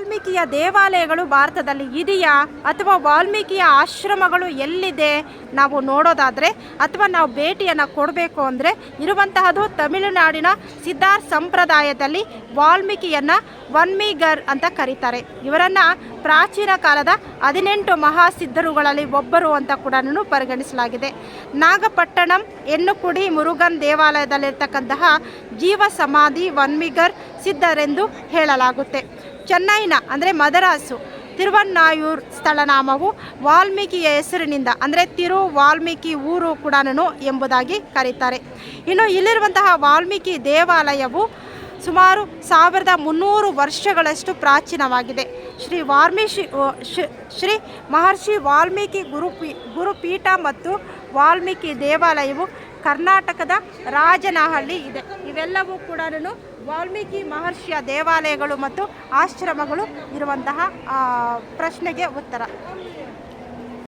ವಾಲ್ಮೀಕಿಯ ದೇವಾಲಯಗಳು ಭಾರತದಲ್ಲಿ ಇದೆಯಾ ಅಥವಾ ವಾಲ್ಮೀಕಿಯ ಆಶ್ರಮಗಳು ಎಲ್ಲಿದೆ? ನಾವು ನೋಡೋದಾದರೆ ಅಥವಾ ನಾವು ಭೇಟಿಯನ್ನು ಕೊಡಬೇಕು ಅಂದರೆ ಇರುವಂತಹದ್ದು ತಮಿಳುನಾಡಿನ ಸಿದ್ಧಾರ್ಥ ಸಂಪ್ರದಾಯದಲ್ಲಿ ವಾಲ್ಮೀಕಿಯನ್ನು ವನ್ಮೀಗರ್ ಅಂತ ಕರೀತಾರೆ. ಇವರನ್ನು ಪ್ರಾಚೀನ ಕಾಲದ ಹದಿನೆಂಟು ಮಹಾಸಿದ್ಧರುಗಳಲ್ಲಿ ಒಬ್ಬರು ಅಂತ ಕೂಡ ಪರಿಗಣಿಸಲಾಗಿದೆ. ನಾಗಪಟ್ಟಣಂ ಹೆಣ್ಣುಕುಡಿ ಮುರುಗನ್ ದೇವಾಲಯದಲ್ಲಿರ್ತಕ್ಕಂತಹ ಜೀವ ಸಮಾಧಿ ವನ್ಮಿಗರ್ ಸಿದ್ಧರೆಂದು ಹೇಳಲಾಗುತ್ತೆ. ಚೆನ್ನೈನ, ಅಂದರೆ ಮದರಾಸು, ತಿರುವನ್ನಾಯೂರ್ ಸ್ಥಳನಾಮವು ವಾಲ್ಮೀಕಿಯ ಹೆಸರಿನಿಂದ, ಅಂದರೆ ತಿರು ವಾಲ್ಮೀಕಿ ಊರು ಕೂಡ ಎಂಬುದಾಗಿ ಕರೀತಾರೆ. ಇನ್ನು ಇಲ್ಲಿರುವಂತಹ ವಾಲ್ಮೀಕಿ ದೇವಾಲಯವು ಸುಮಾರು ಸಾವಿರದ ಮುನ್ನೂರು ವರ್ಷಗಳಷ್ಟು ಪ್ರಾಚೀನವಾಗಿದೆ. ಶ್ರೀ ವಾಲ್ಮೀಕಿ ಶ್ರೀ ಮಹರ್ಷಿ ವಾಲ್ಮೀಕಿ ಗುರುಪೀ ಗುರುಪೀಠ ಮತ್ತು ವಾಲ್ಮೀಕಿ ದೇವಾಲಯವು ಕರ್ನಾಟಕದ ರಾಜನಹಳ್ಳಿ ಇದೆ. ಇವೆಲ್ಲವೂ ಕೂಡ ವಾಲ್ಮೀಕಿ ಮಹರ್ಷಿಯ ದೇವಾಲಯಗಳು ಮತ್ತು ಆಶ್ರಮಗಳು ಇರುವಂತಹ ಪ್ರಶ್ನೆಗೆ ಉತ್ತರ.